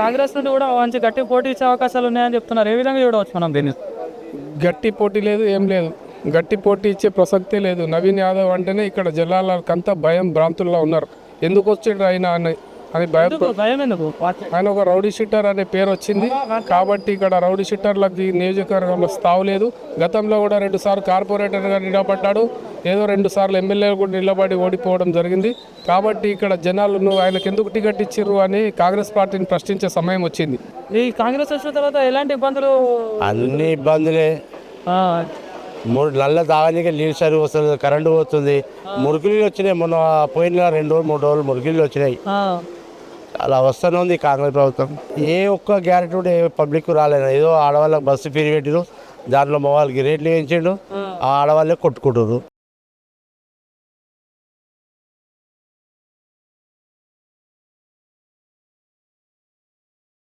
కాంగ్రెస్ నుండి కూడా మంచి గట్టి పోటీ ఇచ్చే అవకాశాలు ఉన్నాయని చెప్తున్నారు. ఏ విధంగా చూడవచ్చు మనం దీన్ని? గట్టి పోటీ లేదు ఏం లేదు. గట్టి పోటీ ఇచ్చే ప్రసక్తే లేదు. నవీన్ యాదవ్ అంటేనే ఇక్కడ జిల్లాలకంతా భయం భ్రాంతుల్లో ఉన్నారు. ఎందుకు వచ్చిండు ఆయన అని అని భయం? భయం ఎందుకు? ఆయన ఒక రౌడీ షీటర్ అనే పేరు వచ్చింది. కాబట్టి ఇక్కడ రౌడీ షీటర్లకు ఈ నియోజకవర్గంలో స్థావు లేదు. గతంలో కూడా రెండు సార్లు కార్పొరేటర్గా నిలబడ్డాడు. ఏదో రెండు సార్లు ఎమ్మెల్యే కూడా నిలబడి ఓడిపోవడం జరిగింది. కాబట్టి ఇక్కడ జనాలు నువ్వు ఆయనకు ఎందుకు టికెట్ ఇచ్చిర్రు అని కాంగ్రెస్ పార్టీని ప్రశ్నించే సమయం వచ్చింది. ఈ కాంగ్రెస్ వచ్చిన తర్వాత ఎలాంటి ఇబ్బందులు? అన్ని ఇబ్బందులే. ఆ, మూడు నల్ల తాగనీకి నీళ్ళు సరిగ్గా వస్తుంది కరెంటు పోతుంది. మురికిలు వచ్చినాయి మొన్న పోయిన రెండు రోజులు మూడు రోజులు మురికిలు వచ్చినాయి. ఆ. అలా వస్తూనే ఉంది కాంగ్రెస్ ప్రభుత్వం. ఏ ఒక్క గ్యారెంటీ కూడా ఏ పబ్లిక్ రాలేదు. ఏదో ఆడవాళ్ళకి బస్సు ఫీరి పెట్టిరు దాంట్లో మా వాళ్ళకి రేట్లు వేయించిండు ఆ ఆడవాళ్ళే కొట్టుకుంటారు